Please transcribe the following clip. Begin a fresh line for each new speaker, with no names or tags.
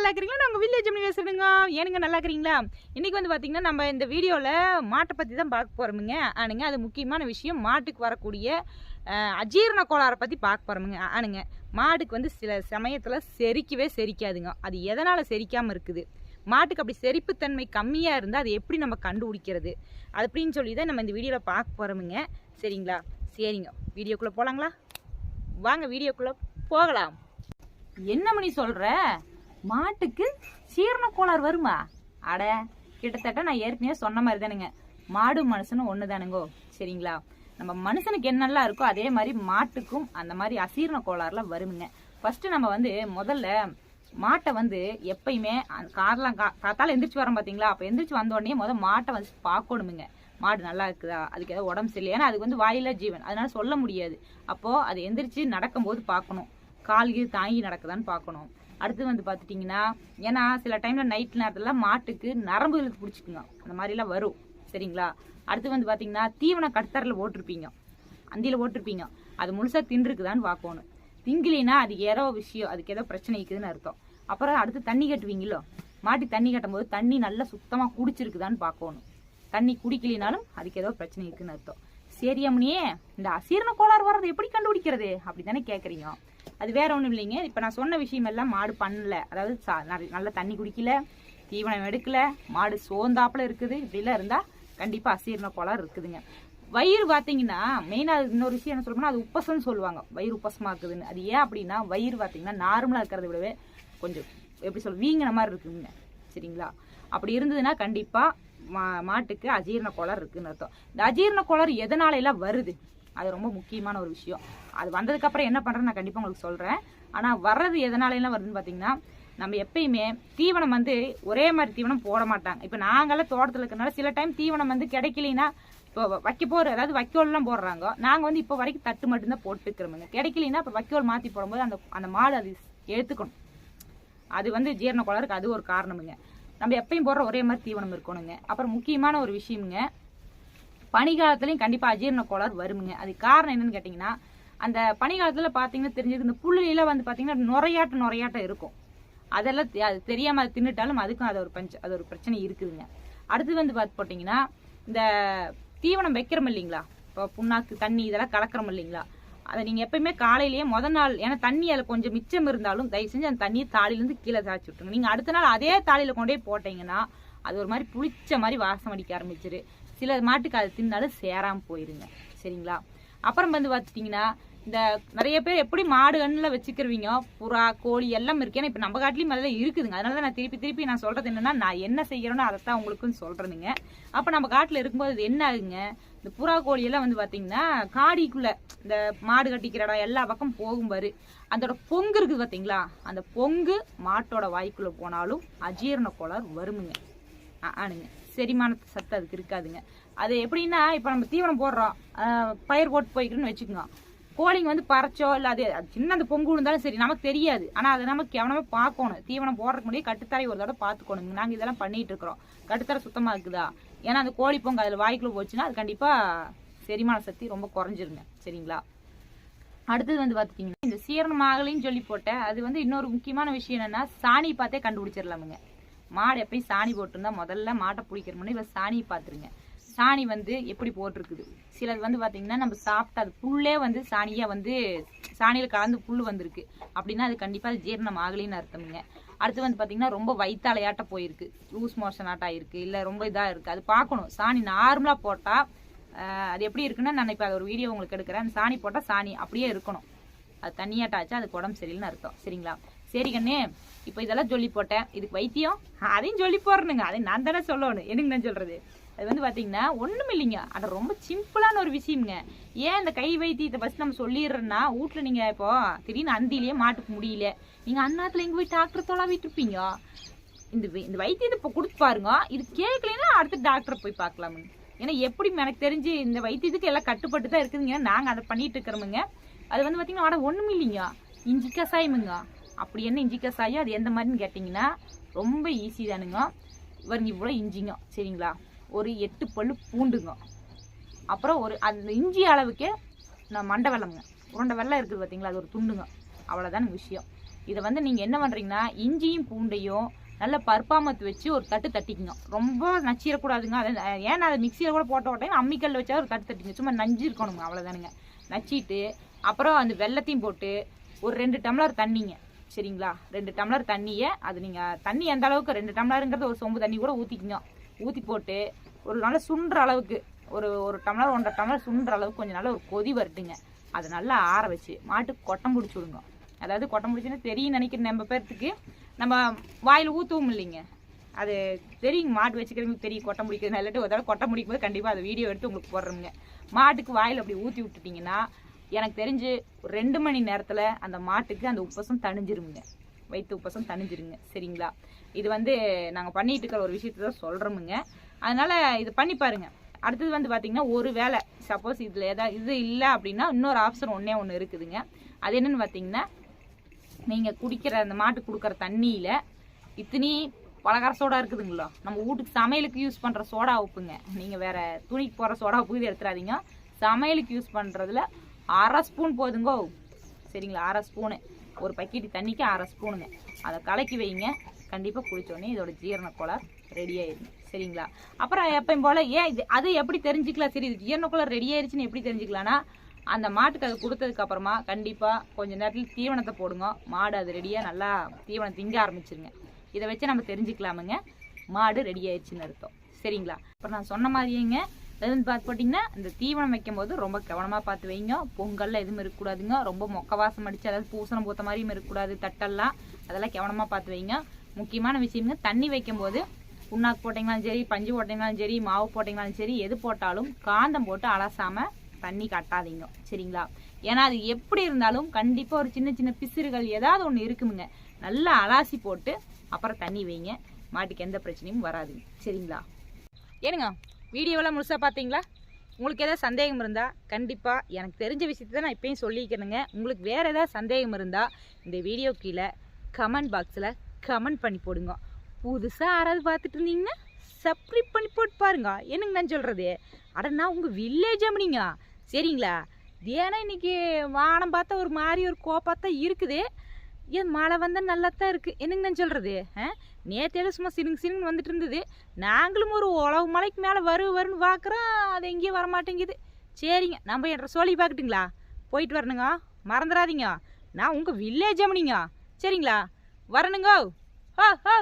நல்லா இருக்கிறீங்களா நாங்கள் வில்லேஜ் எப்படி பேசுகிறேங்க ஏனுங்க நல்லா இருக்கிறீங்களா இன்றைக்கி வந்து பார்த்திங்கன்னா நம்ம இந்த வீடியோவில் மாட்டை பற்றி தான் பார்க்க போகிறோமுங்க ஆனுங்க அது முக்கியமான விஷயம். மாட்டுக்கு வரக்கூடிய அஜீரண கோளாறை பற்றி பார்க்க போகிறோமுங்க ஆனுங்க மாடுக்கு வந்து சில சமயத்தில் செரிக்கவே செரிக்காதுங்க. அது எதனால் செரிக்காமல் இருக்குது? மாட்டுக்கு அப்படி செரிப்புத்தன்மை கம்மியாக இருந்தால் அதை எப்படி நம்ம கண்டுபிடிக்கிறது? அது அப்படின்னு சொல்லி தான் நம்ம இந்த வீடியோவில் பார்க்க போகிறோமுங்க சரிங்களா? சரிங்க. வீடியோக்குள்ளே போகலாங்களா வாங்க வீடியோக்குள்ளே போகலாம். என்ன மணி சொல்கிற மாட்டுக்கு சீரண கோளாறு வருமா? அட கிட்டத்தட்ட நான் ஏற்கனவே சொன்ன மாதிரி தானுங்க. மாடு மனுஷனும் ஒன்று தானுங்கோ. சரிங்களா? நம்ம மனுஷனுக்கு என்னெல்லாம் இருக்கோ அதே மாதிரி மாட்டுக்கும் அந்த மாதிரி அசீரண கோளாறுலாம் வருமுங்க. ஃபர்ஸ்ட் நம்ம வந்து முதல்ல மாட்டை வந்து எப்பயுமே அந்த கா காத்தால எந்திரிச்சு வரோம் பார்த்தீங்களா அப்போ எந்திரிச்சு வந்த உடனே முதல் மாட்டை வந்து பார்க்கணுமுங்க. மாடு நல்லா இருக்குதா? அதுக்கு ஏதாவது உடம்பு சரியில்லை. ஏன்னா அதுக்கு வந்து வாயில ஜீவன். அதனால சொல்ல முடியாது. அப்போது அது எந்திரிச்சு நடக்கும்போது பார்க்கணும். கால்கீழ் தாங்கி நடக்குதான்னு பார்க்கணும். அடுத்து வந்து பார்த்துட்டிங்கன்னா ஏன்னா சில டைமில் நைட் நேரத்தில் மாட்டுக்கு நரம்பு இழுத்து பிடிச்சிக்குங்க. அந்த மாதிரிலாம் வரும். சரிங்களா? அடுத்து வந்து பார்த்தீங்கன்னா தீவன கட்டரில் போட்டிருப்பீங்க அந்தியில் போட்டிருப்பீங்க அது முழுசாக தின்றுக்குதான்னு பார்க்கணும். திங்கிலினா அது ஏதோ விஷயம் அதுக்கு ஏதோ பிரச்சனை இருக்குதுன்னு அர்த்தம். அப்புறம் அடுத்து தண்ணி கட்டுவீங்களோ மாட்டி தண்ணி கட்டும்போது தண்ணி நல்லா சுத்தமாக குடிச்சிருக்குதான்னு பார்க்கணும். தண்ணி குடிக்கலினாலும் அதுக்கு ஏதோ பிரச்சனை இருக்குன்னு அர்த்தம். சரி அம்மனியே இந்த அசீரண கோளாறு வர்றது எப்படி கண்டுபிடிக்கிறது? அப்படி தானே கேட்குறீங்க அது வேற ஒன்றும் இல்லைங்க. இப்போ நான் சொன்ன விஷயம் எல்லாம் மாடு பண்ணல. அதாவது சா- நல்ல தண்ணி குடிக்கல தீவனம் எடுக்கல மாடு சோர்ந்தாப்புல இருக்குது. இப்படிலாம் இருந்தால் கண்டிப்பாக அசீரண கோளாறு இருக்குதுங்க. வயிறு பார்த்தீங்கன்னா மெயினாக இன்னொரு விஷயம் என்ன சொல்லணும்னா அது உப்பசம்னு சொல்லுவாங்க. வயிறு உப்பசமாக இருக்குதுன்னு அது ஏன் அப்படின்னா வயிறு பார்த்தீங்கன்னா நார்மலாக இருக்கிறத விடவே கொஞ்சம் எப்படி சொல்ல வீங்கின மாதிரி இருக்குங்க. சரிங்களா? அப்படி இருந்ததுன்னா கண்டிப்பாக மா மாட்டுக்கு அஜீரண கோளாறு இருக்குதுன்னு அர்த்தம். இந்த அஜீரண கோளாறு எதனால எல்லாம் வருது? அது ரொம்ப முக்கியமான ஒரு விஷயம். அது வந்ததுக்கப்புறம் என்ன பண்ணுறேன்னு நான் கண்டிப்பாக உங்களுக்கு சொல்கிறேன் ஆனால் வர்றது எதனாலலாம் வருதுன்னு பார்த்தீங்கன்னா நம்ம எப்பயுமே தீவனம் வந்து ஒரே மாதிரி தீவனம் போட மாட்டாங்க. இப்போ நாங்களாம் தோட்டத்தில் இருக்கிறனால சில டைம் தீவனம் வந்து கிடைக்கலைன்னா இப்போ வைக்க போகிற அதாவது வைக்கோல்லாம் போடுறாங்க. நாங்கள் வந்து இப்போ வரைக்கும் தட்டு மட்டும்தான் போட்டுக்கிறோமுங்க கிடைக்கலைன்னா இப்போ வைக்கோல் மாற்றி போடும்போது அந்த அந்த மாடு அது எடுத்துக்கணும். அது வந்து ஜீரண குளருக்கு அது ஒரு காரணமுங்க. நம்ம எப்பயும் போடுற ஒரே மாதிரி தீவனம் இருக்கணுங்க. அப்புறம் முக்கியமான ஒரு விஷயமுங்க பனிகாலத்துலையும் கண்டிப்பா அஜீரண கோளாறு வருமுங்க. அது காரணம் என்னன்னு கேட்டிங்கன்னா அந்த பனிக்காலத்துல பாத்தீங்கன்னா தெரிஞ்சது இந்த புள்ளிலாம் வந்து பாத்தீங்கன்னா நுரையாட்டம் நுரையாட்டம் இருக்கும். அதெல்லாம் தெ- அது தெரியாம அது தின்னுட்டாலும் அதுக்கும் அது ஒரு பஞ்ச அது ஒரு பிரச்சனை இருக்குதுங்க. அடுத்து வந்து பார்த்து போட்டிங்கன்னா இந்த தீவனம் வைக்கிறோம் இல்லைங்களா? இப்போ புண்ணாக்கு தண்ணி இதெல்லாம் கலக்கிறோம் இல்லைங்களா? அதை நீங்கள் எப்பயுமே காலையிலேயே முத நாள் ஏன்னா தண்ணி அதில் கொஞ்சம் மிச்சம் இருந்தாலும் தயவு செஞ்சு அந்த தண்ணியை தாலிலேருந்து கீழே தாய்ச்சி விட்டுருங்க. நீங்கள் அடுத்த நாள் அதே தாலியில் கொண்டே போட்டீங்கன்னா அது ஒரு மாதிரி புளிச்ச மாதிரி வாசம் அடிக்க ஆரம்பிச்சிரு. சில மாட்டுக்கு அது தின்னாலும் சேராமல் போயிருங்க. சரிங்களா? அப்புறம் வந்து பார்த்துட்டிங்கன்னா இந்த நிறைய பேர் எப்படி மாடு கண்ணில் வச்சுக்கிறவங்க புறா கோழி எல்லாம் இருக்கு. ஏன்னா இப்போ நம்ம காட்டிலையும் அதெல்லாம் இருக்குதுங்க. அதனால தான் நான் திருப்பி திருப்பி நான் சொல்கிறது என்னென்னா நான் என்ன செய்கிறேனோ அதை தான் உங்களுக்கும் சொல்கிறதுங்க அப்போ நம்ம காட்டில் இருக்கும்போது அது என்ன ஆகுங்க? இந்த புறா கோழியெல்லாம் வந்து பார்த்தீங்கன்னா காடிக்குள்ளே இந்த மாடு கட்டிக்கிற இடம் எல்லா பக்கம் போகும் பாரு. அதோட பொங்கு இருக்குது பார்த்தீங்களா அந்த பொங்கு மாட்டோட வாய்க்குள்ளே போனாலும் அஜீரண கோளாறு வருமுங்க. ஆனுங்க. செரிமான சத்து அதுக்கு இருக்காதுங்க. அது எப்படின்னா இப்போ நம்ம தீவனம் போடுறோம். பயிர் போட்டு போய்க்கிறோன்னு வச்சுக்கோங்க. கோழிங்க வந்து பறச்சோ இல்லை அது சின்ன அந்த பொங்கு விழுந்தாலும் சரி நமக்கு தெரியாது. ஆனால் அதை நம்ம கவனமாக பார்க்கணும். தீவனம் போடுறதுக்கு முன்னாடி கட்டுத்தரை ஒரு தடவை பார்த்துக்கணும் நாங்கள் இதெல்லாம் பண்ணிட்டு இருக்கிறோம். கட்டுத்தரை சுத்தமாக இருக்குதா? ஏன்னா அந்த கோழி பொங்கு அதில் வாய்க்குள்ள போச்சுன்னா அது கண்டிப்பாக செரிமான சக்தி ரொம்ப குறைஞ்சிருங்க. சரிங்களா? அடுத்தது வந்து பார்த்துட்டிங்கன்னா இந்த சீரண ஆகலைன்னு சொல்லி போட்டேன் அது வந்து இன்னொரு முக்கியமான விஷயம் என்னன்னா சாணி பார்த்தே கண்டுபிடிச்சிடலாமுங்க. மாடு எப்பயும் சாணி போட்டிருந்தா முதல்ல மாட்டை பிடிக்கிற முன்னாடி இப்போ சாணி பார்த்துருங்க. சாணி வந்து எப்படி போட்டிருக்குது? சிலது வந்து பார்த்தீங்கன்னா நம்ம சாப்பிட்டா அது புல்லே வந்து சாணியாக வந்து சாணியில் கலந்து புல் வந்திருக்கு. அப்படின்னா அது கண்டிப்பாக அது ஜீரணம் ஆகலின்னு அர்த்தமுங்க. அடுத்து வந்து பார்த்தீங்கன்னா ரொம்ப வயிற்றாலையாட்ட போயிருக்கு. லூஸ் மோஷன் ஆட்டா இருக்குது இல்லை ரொம்ப இதாக இருக்குது அது பார்க்கணும். சாணி நார்மலாக போட்டால் அது எப்படி இருக்குன்னா நான் இப்போ ஒரு வீடியோ உங்களுக்கு எடுக்கிறேன். அந்த சாணி போட்டால் சாணி அப்படியே இருக்கணும். அது தண்ணியாட்டாச்சா அதுக்கு உடம்பு சரியில்லைன்னு அர்த்தம். சரிங்களா? சரி கண்ணே இப்போ இதெல்லாம் சொல்லி போட்டேன். இதுக்கு வைத்தியம் அதையும் சொல்லி போடுறேனுங்க அதையும் நான் தானே சொல்லணும். எனக்கு நான் சொல்கிறது அது வந்து பார்த்தீங்கன்னா ஒன்றும் இல்லைங்க. அது ரொம்ப சிம்பிளான ஒரு விஷயம்ங்க. ஏன் இந்த கை வைத்தியத்தை ஃபஸ்ட் நம்ம சொல்லிடுறோன்னா வீட்டில் நீங்கள் இப்போ திடீர்னு அந்திலேயே மாட்டுக்கு முடியல. நீங்கள் அந்நாத்தில் எங்கே போய் டாக்டர் தொலாவிட்டு இருப்பீங்க இந்த இந்த வைத்தியத்தை இப்போ கொடுத்து பாருங்க. இது கேட்கலைன்னா அடுத்த டாக்டரை போய் பார்க்கலாமுங்க. ஏன்னா எப்படி எனக்கு தெரிஞ்சு இந்த வைத்தியத்துக்கு எல்லாம் கட்டுப்பட்டு தான் இருக்குதுங்க. நாங்கள் அதை பண்ணிட்டு இருக்கிறோமுங்க. அது வந்து பார்த்தீங்கன்னா ஆனால் ஒன்றும் இல்லைங்க. இஞ்சி கசாயமுங்க அப்படி என்ன இஞ்சி கசாயம் அது எந்த மாதிரின்னு கேட்டிங்கன்னா ரொம்ப ஈஸி தானுங்க. இவருங்க இவ்வளோ இஞ்சிங்க. சரிங்களா? ஒரு எட்டு பல்லு பூண்டுங்க. அப்புறம் ஒரு அந்த இஞ்சி அளவுக்கே நான் மண்டை வெள்ளம்ங்க உருண்டை வெள்ளம் இருக்குது பார்த்தீங்களா அது ஒரு துண்டுங்க. அவ்வளோதான விஷயம். இதை வந்து நீங்கள் என்ன பண்ணுறீங்கன்னா இஞ்சியும் பூண்டையும் நல்லா பருப்பாமத்து வச்சு ஒரு தட்டு தட்டிக்கணும் ரொம்ப நச்சிடக்கூடாதுங்க அதை ஏன்னா அதை மிக்சியில் கூட போட்ட உடனே அம்மிக்கல்ல வச்சா ஒரு தட்டு தட்டிங்க சும்மா நஞ்சு இருக்கணுங்க. அவ்வளோதானுங்க நச்சிட்டு அப்புறம் அந்த வெள்ளத்தையும் போட்டு ஒரு ரெண்டு டம்ளர் தண்ணிங்க. சரிங்களா? ரெண்டு டம்ளர் தண்ணியை அது நீங்கள் தண்ணி எந்த அளவுக்கு ரெண்டு டம்ளருங்கிறது ஒரு சொம்பு தண்ணி கூட ஊற்றிக்கங்க ஊற்றி போட்டு ஒரு நல்லா சுண்டுற அளவுக்கு ஒரு ஒரு டம்ளர் ஒன்றரை டம்ளர் சுண்டுற அளவுக்கு கொஞ்சம் நல்லா ஒரு கொதி வரட்டுங்க. அதை நல்லா ஆற வச்சு மாட்டுக்கு கொட்டம் பிடிச்சி விடுங்க. அதாவது கொட்டம் பிடிச்சுன்னா தெரியும் நினைக்கிற நம்ம பேர்த்துக்கு. நம்ம வாயில் ஊற்றவும் இல்லைங்க. அது தெரியுங்க மாட்டு வச்சுக்கிறவங்களுக்கு தெரியும் கொட்டை பிடிக்கிறது இல்லாட்டி ஒரு தடவை கொட்டை முடிக்கும் போது கண்டிப்பாக அதை வீடியோ எடுத்து உங்களுக்கு போடுறோங்க மாட்டுக்கு வாயில் அப்படி ஊற்றி விட்டுட்டிங்கன்னா எனக்கு தெரிஞ்சு ஒரு ரெண்டு மணி நேரத்தில் அந்த மாட்டுக்கு அந்த உப்பசம் தணிஞ்சிருங்க. வயிற்று உப்பசம் தணிஞ்சிருங்க. சரிங்களா? இது வந்து நாங்கள் பண்ணிட்டு இருக்கிற ஒரு விஷயத்தை தான் சொல்கிறோமுங்க அதனால் இது பண்ணி பாருங்க. அடுத்தது வந்து பார்த்தீங்கன்னா ஒரு வேளை சப்போஸ் இதில் ஏதாவது இது இல்லை அப்படின்னா இன்னொரு ஆப்ஷன் ஒன்றே ஒன்று இருக்குதுங்க. அது என்னென்னு பார்த்தீங்கன்னா நீங்கள் குடிக்கிற அந்த மாட்டுக்கு கொடுக்குற தண்ணியில் இத்தனி பலகார சோடா இருக்குதுங்களோ? நம்ம வீட்டுக்கு சமையலுக்கு யூஸ் பண்ணுற சோடா உப்புங்க. நீங்கள் வேறு துணிக்கு போகிற சோடா உப்பு இது எடுத்துடாதீங்க சமையலுக்கு யூஸ் பண்ணுறதுல அரை ஸ்பூன் போதுங்கோ. சரிங்களா? அரை ஸ்பூனு. ஒரு பக்கெட் தண்ணிக்கு அரை ஸ்பூனுங்க. அதை கலக்கி வைங்க. கண்டிப்பாக குளித்தோடனே இதோட ஜீரண ரெடி ஆயிடும் சரிங்களா? அப்புறம் எப்பயும் போல் ஏன் இது அது எப்படி தெரிஞ்சுக்கலாம்? சரி இது ஜீரண ரெடி ஆயிடுச்சுன்னு எப்படி தெரிஞ்சுக்கலாம்னா அந்த மாட்டுக்கு அது கொடுத்ததுக்கு அப்புறமா கண்டிப்பாக கொஞ்ச நேரத்தில் தீவனத்தை போடுங்க. மாடு அது ரெடியாக நல்லா தீவனம் திங்க ஆரம்பிச்சிருங்க. இதை வச்சு நம்ம தெரிஞ்சுக்கலாமுங்க. மாடு ரெடி ஆயிடுச்சுன்னு அர்த்தம். சரிங்களா? அப்புறம் நான் சொன்ன மாதிரியேங்க எதுன்னு பார்த்து போட்டிங்கன்னா இந்த தீவனம் வைக்கும் போது ரொம்ப கவனமாக பார்த்து வைங்க. பொங்கலில் எதுவும் இருக்கக்கூடாதுங்க. ரொம்ப மொக்க வாசம் அடிச்சு அதாவது பூசணம் பூத்த மாதிரியும் இருக்கக்கூடாது. தட்டெல்லாம் அதெல்லாம் கவனமாக பார்த்து வைங்க. முக்கியமான விஷயம்ங்க தண்ணி வைக்கும் போது புண்ணாக்கு போட்டிங்கனாலும் சரி பஞ்சு போட்டிங்கனாலும் சரி மாவு போட்டிங்கனாலும் சரி எது போட்டாலும் காந்தம் போட்டு அலசாமல் தண்ணி கட்டாதீங்க. சரிங்களா? ஏன்னா அது எப்படி இருந்தாலும் கண்டிப்பாக ஒரு சின்ன சின்ன பிசிறுகள் ஏதாவது ஒன்று இருக்குமுங்க. நல்லா அலாசி போட்டு அப்புறம் தண்ணி வைங்க. மாட்டுக்கு எந்த பிரச்சனையும் வராதுங்க. சரிங்களா? ஏனுங்க வீடியோவெல்லாம் முழுசாக பார்த்தீங்களா உங்களுக்கு எதாவது சந்தேகம் இருந்தால் கண்டிப்பாக எனக்கு தெரிஞ்ச விஷயத்தை தான் நான் இப்பயும் சொல்லிக்கிறேங்க உங்களுக்கு வேறு ஏதாவது சந்தேகம் இருந்தால் இந்த வீடியோ கீழே கமெண்ட் பாக்ஸில் கமெண்ட் பண்ணி போடுங்க. புதுசாக யாராவது பார்த்துட்டு இருந்தீங்கன்னா சப்ஸ்கிரைப் பண்ணி போட்டு பாருங்க. என்னங்க நான் சொல்கிறது அடண்ணா உங்கள் வில்லேஜ் அப்படிங்க சரிங்களா? ஏன்னா இன்னைக்கு வானம் பார்த்தா ஒரு மாதிரி ஒரு கோப்பாத்தான் இருக்குது. ஏன் மழை வந்தால் நல்லா தான் இருக்குது என்னங்க நான் சொல்கிறது நேற்றையில நேற்று சும்மா சினுங்க சினுங்கன்னு வந்துட்டு இருந்தது. நாங்களும் ஒரு உழவு மலைக்கு மேலே வரு வருன்னு பார்க்குறோம் அது எங்கேயும் வர மாட்டேங்குது சரிங்க நம்ம என்ற சொல்லி பார்க்கட்டுங்களா போயிட்டு வரணுங்க. மறந்துடாதீங்க. நான் உங்கள் வில்லேஜ் அம்மனிங்க சரிங்களா? வரணுங்க. ஹோ ஹோ.